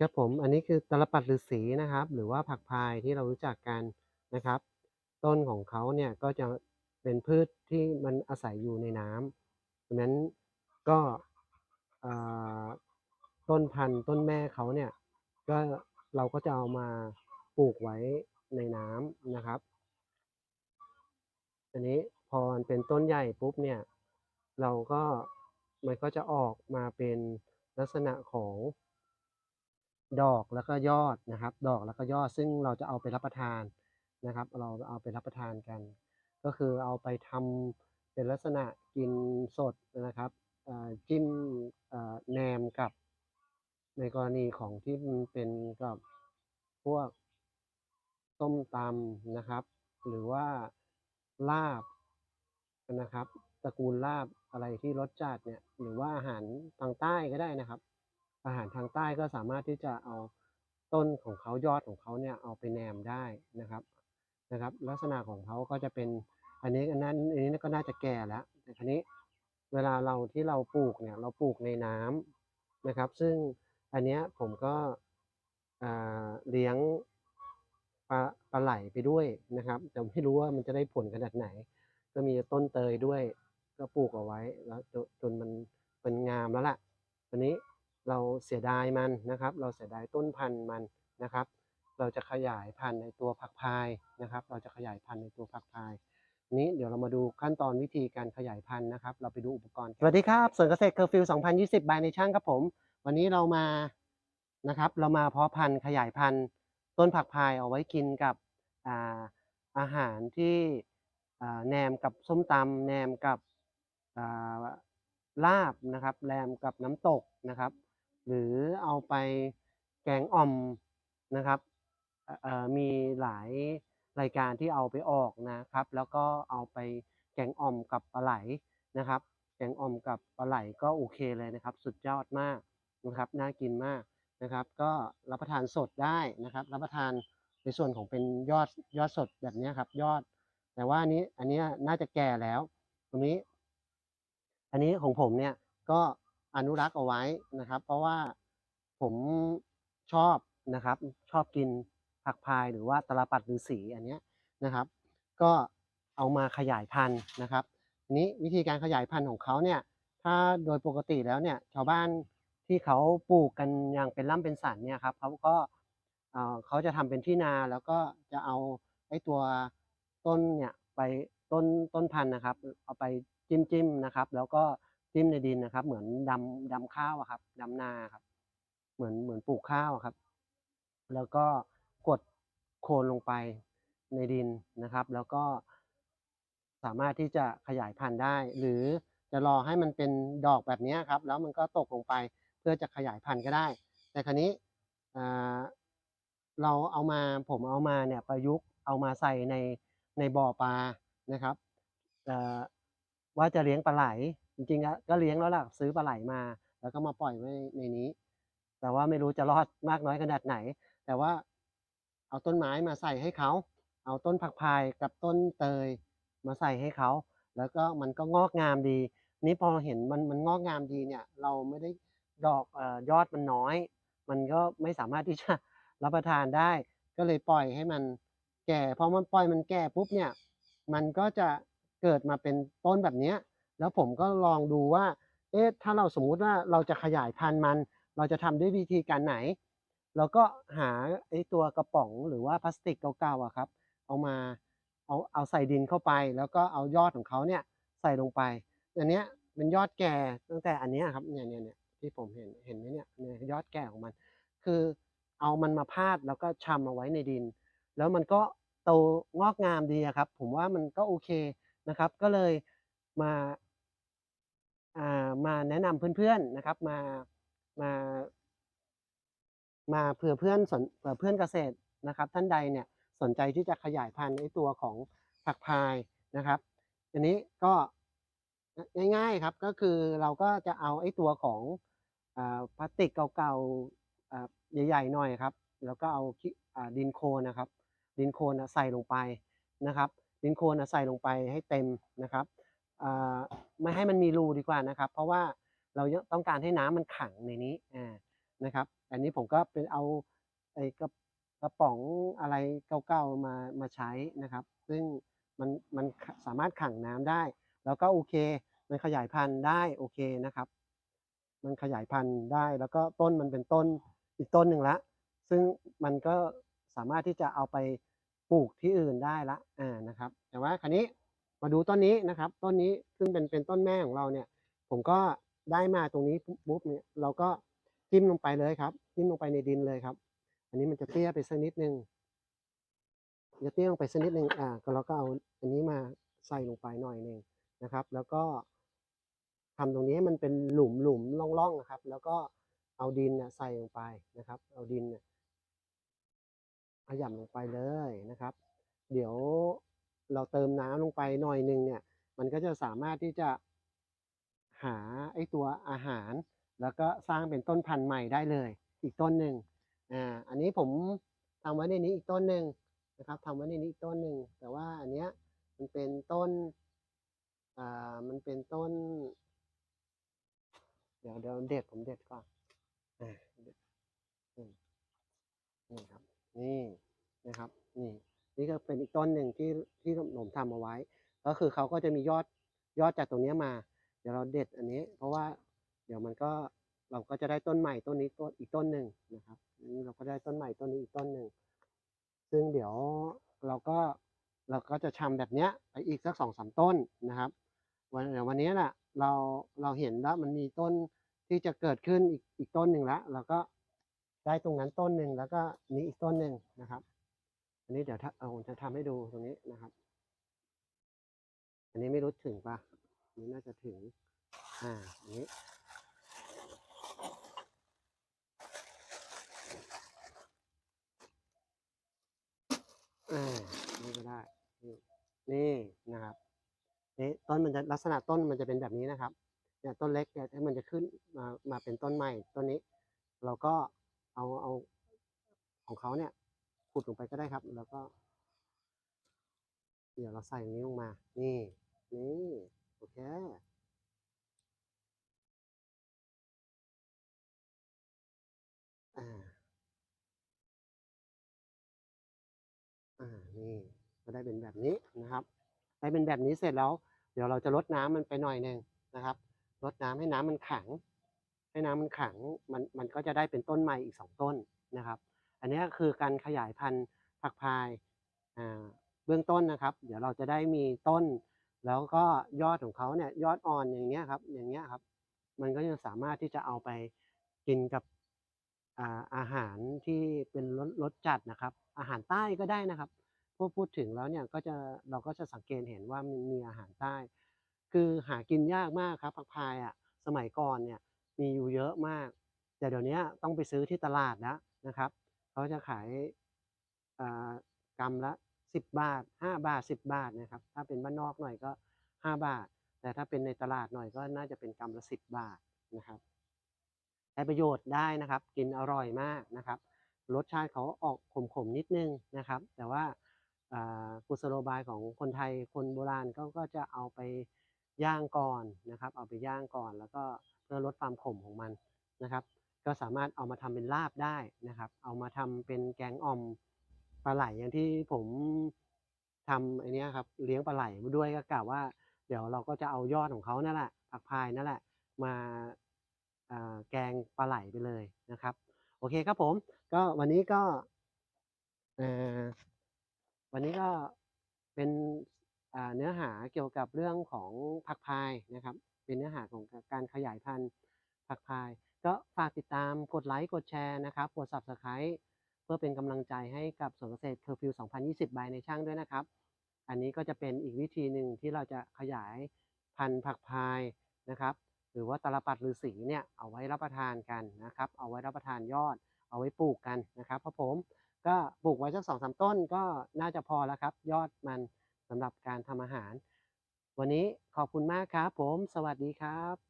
ครับผมอันนี้คือตลปัดฤาษีนะครับ หรือว่าผักพายที่เรารู้จักกันนะครับ ต้นของเขาเนี่ยก็จะเป็นพืชที่มันอาศัยอยู่ในน้ำดังนั้นก็ต้นพันธุ์ต้นแม่เขาเนี่ยก็เราก็จะเอามาปลูกไว้ในน้ำนะครับ อันนี้พอมันเป็นต้นใหญ่ปุ๊บเนี่ยเราก็มันก็จะออกมาเป็นลักษณะของ ดอกแล้วก็ยอดนะครับ ดอกแล้วก็ยอดซึ่งเราจะเอาไปรับประทานนะครับ เราเอาไปรับประทานกัน ก็คือเอาไปทำเป็นลักษณะกินสดนะครับจิ้มแหนมกับในกรณีของที่มันเป็นกับพวกส้มตำนะครับ หรือว่าลาบนะครับตระกูลลาบอะไรที่รสจัดเนี่ยหรือว่าอาหารทางใต้ก็ได้นะครับ อาหารทางใต้ก็สามารถที่จะเอาต้นของเขายอดของเขาเนี่ยเอาไปแหนมได้นะครับนะครับ ลักษณะของเขาก็จะเป็นอันนี้อันนั้นอันนี้ก็น่าจะแก่แล้วแต่ครนี้เวลาเราที่เราปลูกเนี่ยเราปลูกในน้ำนะครับ ซึ่งอันเนี้ยผมก็เลี้ยงปลาปลาไหลไปด้วยนะครับแต่ไม่รู้ว่ามันจะได้ผลขนาดไหน ก็มีต้นเตยด้วย ก็ปลูกเอาไว้แล้วจนจนมันเป็นงามแล้วล่ะวันนี้ เราเสียดายมันนะครับ เราเสียดายต้นพันธุ์มันนะครับ เราจะขยายพันธุ์ในตัวผักพายนะครับ เราจะขยายพันธุ์ในตัวผักพายนี้เดี๋ยวเรามาดูขั้นตอนวิธีการขยายพันธุ์นะครับ เราไปดูอุปกรณ์ สวัสดีครับสวนเกษตรเคอร์ฟิว 2020 บายในช่างครับผม วันนี้เรามานะครับ เรามาเพาะพันธุ์ขยายพันธุ์ ต้นผักพายเอาไว้กินกับอ่าอาหารที่แหนมกับส้มตำแหนมกับลาบนะครับแหนมกับน้ำตกนะครับ หรือเอาไปแกงอ่อมนะครับมีหลายรายการที่เอาไปออกนะครับ แล้วก็เอาไปแกงอ่อมกับปลาไหลนะครับ แกงอ่อมกับปลาไหลก็โอเคเลยนะครับ สุดยอดมากนะครับน่ากินมากนะครับ ก็รับประทานสดได้นะครับ รับประทานในส่วนของเป็นยอดยอดสดแบบนี้ครับยอด แต่ว่าอันนี้อันนี้น่าจะแก่แล้วตรงนี้ อันนี้ของผมเนี่ยก็ อนุรักษ์เอาไว้นะครับ เพราะว่าผมชอบนะครับ ชอบกินผักพายหรือว่าตลปัดฤาษีอันเนี้ยนะครับ ก็เอามาขยายพันธุ์นะครับนี้วิธีการขยายพันธุ์ของเขาเนี่ยถ้าโดยปกติแล้วเนี่ยชาวบ้านที่เขาปลูกกันอย่างเป็นร่ำเป็นสันเนี่ยครับเขาก็เอ่อเขาจะทำเป็นที่นาแล้วก็จะเอาไอ้ตัวต้นเนี่ยไปต้นต้นพันธุ์นะครับ เอาไปจิ้มจิ้มนะครับ แล้วก็ จิ้มในดินนะครับ เหมือนดำดำข้าวอะครับดำนาครับ เหมือนเหมือนปลูกข้าวอะครับ แล้วก็กดโคนลงไปในดินนะครับ แล้วก็สามารถที่จะขยายพันธุ์ได้ หรือจะรอให้มันเป็นดอกแบบนี้ครับ แล้วมันก็ตกลงไปเพื่อจะขยายพันธุ์ก็ได้ แต่ครนี้เราเอามาผมเอามาเนี่ยประยุกต์เอามาใส่ในในบ่อปลานะครับว่าจะเลี้ยงปลาไหล จริงๆอะก็เลี้ยงแล้วล่ะซื้อปลาไหลมา แล้วก็มาปล่อยไว้ในนี้ แต่ว่าไม่รู้จะรอดมากน้อยขนาดไหน แต่ว่าเอาต้นไม้มาใส่ให้เขาเอาต้นผักพายกับต้นเตยมาใส่ให้เขาแล้วก็มันก็งอกงามดี นี่พอเห็นมันมันงอกงามดีเนี่ย เราไม่ได้ดอกอยอดมันน้อย มันก็ไม่สามารถที่จะรับประทานได้ ก็เลยปล่อยให้มันแก่พอมันปล่อยมันแก่ปุ๊บเนี่ย มันก็จะเกิดมาเป็นต้นแบบเนี้ย แล้วผมก็ลองดูว่า เอ๊ะ ถ้าเราสมมุติว่าเราจะขยายพันธุ์มัน เราจะทำด้วยวิธีการไหนเราก็หาไอ้ตัวกระป๋องหรือว่าพลาสติกเก่าๆอะครับ เอามา เอา เอาใส่ดินเข้าไป แล้วก็เอายอดของเขาเนี่ยใส่ลงไป อันเนี้ยเป็นยอดแก่ตั้งแต่อันเนี้ยครับ เนี่ยเนี่ยเนี่ยที่ผมเห็น เห็นไหมเนี่ย เนี่ยยอดแก่ของมัน คือเอามันมาพาดแล้วก็ชำเอาไว้ในดิน แล้วมันก็โตงอกงามดีอะครับ ผมว่ามันก็โอเคนะครับ ก็เลยมา มาแนะนำเพื่อนๆนะครับมามามาเผื่อเพื่อนสนเผื่อเพื่อนเกษตรนะครับ ท่านใดเนี่ยสนใจที่จะขยายพันธุ์ไอ้ตัวของผักพายนะครับอันนี้ก็ง่ายๆครับก็คือเราก็จะเอาไอ้ตัวของอพลาสติกเก่าๆใหญ่ๆหน่อยครับ แล้วก็เอาดินโคลนนะครับ ดินโคลนใส่ลงไปนะครับ ดินโคลนใส่ลงไปให้เต็มนะครับ ไม่ให้มันมีรูดีกว่านะครับ เพราะว่าเราต้องการให้น้ำมันขังในนี้อ่านะครับ อันนี้ผมก็เป็นเอาไอ้กระกระป๋องอะไรเก่าๆมามาใช้นะครับ ซึ่งมันมันสามารถขังน้ำได้ แล้วก็โอเค มันขยายพันธุ์ได้โอเคนะครับ มันขยายพันธุ์ได้ แล้วก็ต้นมันเป็นต้นอีกต้นหนึ่งละ ซึ่งมันก็สามารถที่จะเอาไปปลูกที่อื่นได้ละอ่านะครับ แต่ว่าครนี้ มาดูต้นนี้นะครับ ต้นนี้ซึ่งเป็นเป็นต้นแม่ของเราเนี่ย ผมก็ได้มาตรงนี้ปุ๊บเนี่ยเราก็จิ้มลงไปเลยครับ จิ้มลงไปในดินเลยครับ อันนี้มันจะเตี้ยไปสักนิดนึงจะเตี้ยลงไปสักนิดนึงอ่าก็เราก็เอาอันนี้มาใส่ลงไปหน่อยหนึ่งนะครับ แล้วก็ทำตรงนี้ให้มันเป็นหลุมหลุมร่องๆนะครับ แล้วก็เอาดินเนี่ยใส่ลงไปนะครับ เอาดินเนี่ยขยำลงไปเลยนะครับ เดี๋ยว เราเติมน้ำลงไปหน่อยหนึ่งเนี่ย มันก็จะสามารถที่จะหาไอตัวอาหาร แล้วก็สร้างเป็นต้นพันธุ์ใหม่ได้เลย อีกต้นหนึ่งอ่าอันนี้ผมทำไว้ในนี้อีกต้นหนึ่งนะครับทำไว้ในนี้อีกต้นหนึ่งแต่ว่าอันเนี้ยมันเป็นต้นอ่ามันเป็นต้น เดี๋ยวเดี๋ยวเด็ดผมเด็ดก่อนอ่าเด็ดนี่ครับนี่นะครับนี่ นี่ก็เป็นอีกต้นหนึ่งที่ที่ผมทำเอาไว้ ก็คือเขาก็จะมียอดยอดจากตรงนี้มา เดี๋ยวเราเด็ดอันนี้ เพราะว่าเดี๋ยวมันก็เราก็จะได้ต้นใหม่ต้นนี้ต้นอีกต้นหนึ่งนะครับนนี้เราก็ได้ต้นใหม่ต้นนี้อีกต้นหนึ่งซึ่งเดี๋ยวเราก็เราก็จะทำแบบเนี้ยไปอีกสักสองสามต้นนะครับวันเดี๋ยววันนี้แหละเราเราเห็นแล้วมันมีต้นที่จะเกิดขึ้นอีกอีกต้นหนึ่งแล้วเราก็ได้ตรงนั้นต้นหนึ่งแล้วก็นี้อีกต้นหนึ่งนะครับ อันนี้เดี๋ยวถ้าเอาผมจะทำให้ดูตรงนี้นะครับ อันนี้ไม่รู้ถึงปะอันนี้น่าจะถึง อ่าอันนี้อ่านี่ก็ได้นี่นะครับนี่ต้นมันจะลักษณะต้นมันจะเป็นแบบนี้นะครับเนี่ยต้นเล็กเนี่ยมันจะขึ้นมามาเป็นต้นใหม่ต้นนี้ เราก็เอาเอาของเขาเนี่ย ดลงไปก็ได้ครับ แล้วก็ เดี๋ยวเราใส่อย่างนี้ลงมา นี่ นี่ โอเค อ่า อ่า นี่ก็ได้เป็นแบบนี้นะครับ ได้เป็นแบบนี้เสร็จแล้ว เดี๋ยวเราจะลดน้ำมันไปหน่อยหนึ่งนะครับ ลดน้ำให้น้ำมันขัง ให้น้ำมันขัง มัน มันก็จะได้เป็นต้นใหม่อีกสองต้นนะครับ อันนี้คือการขยายพันธุ์ผักพายเบื้องต้นนะครับ เดี๋ยวเราจะได้มีต้น แล้วก็ยอดของเขาเนี่ยยอดอ่อนอย่างเงี้ยครับอย่างเงี้ยครับ มันก็จะสามารถที่จะเอาไปกินกับอาอาหารที่เป็นรสรสจัดนะครับ อาหารใต้ก็ได้นะครับพูดพูดถึงแล้วเนี่ยก็จะเราก็จะสังเกตเห็นว่ามันมีอาหารใต้ คือหากินยากมากครับผักพายอะสมัยก่อนเนี่ยมีอยู่เยอะมาก แต่เดี๋ยวนี้ต้องไปซื้อที่ตลาดแล้วนะครับ เขาจะขายอ่ากรัมละสิบบาทห้าบาทสิบบาทนะครับ ถ้าเป็นบ้านนอกหน่อยก็ห้าบาท แต่ถ้าเป็นในตลาดหน่อยก็น่าจะเป็นกรัมละสิบบาทนะครับใช้ประโยชน์ได้นะครับ กินอร่อยมากนะครับ รสชาติเขาออกขมๆนิดนึงนะครับ แต่ว่าอ่ากุศโลบายของคนไทยคนโบราณก็ก็จะเอาไปย่างก่อนนะครับ เอาไปย่างก่อนแล้วก็เพื่อลดความขมของมันนะครับ ก็สามารถเอามาทำเป็นลาบได้นะครับ เอามาทำเป็นแกงอ่อมปลาไหลอย่างที่ผมทำไอันนี้ครับเลี้ยงปลาไหลด้วยก็กล่าวว่า เดี๋ยวเราก็จะเอายอดของเขานั่นแหละผักพายนั่นแหละ มาแกงปลาไหลไปเลยนะครับ โอเคครับผม ก็วันนี้ก็วันนี้ก็เป็นเนื้อหาเกี่ยวกับเรื่องของผักพายนะครับ เป็นเนื้อหาของการขยายพันธุ์ ผักพาย ก็ฝากติดตามกดไลค์กดแชร์นะครับกด Subscribe เพื่อเป็นกำลังใจให้กับสวนเกษตรเคอร์ฟิว 2020 บายในช่างด้วยนะครับ อันนี้ก็จะเป็นอีกวิธีหนึ่งที่เราจะขยายพันธุ์ผักพายนะครับ หรือว่าตลปัดฤาษีเนี่ยเอาไว้รับประทานกันนะครับ เอาไว้รับประทานยอด เอาไว้ปลูกกันนะครับเพราะผมก็ปลูกไว้สักสองสามต้นก็น่าจะพอแล้วครับ ยอดมันสำหรับการทำอาหาร วันนี้ขอบคุณมากครับผม สวัสดีครับ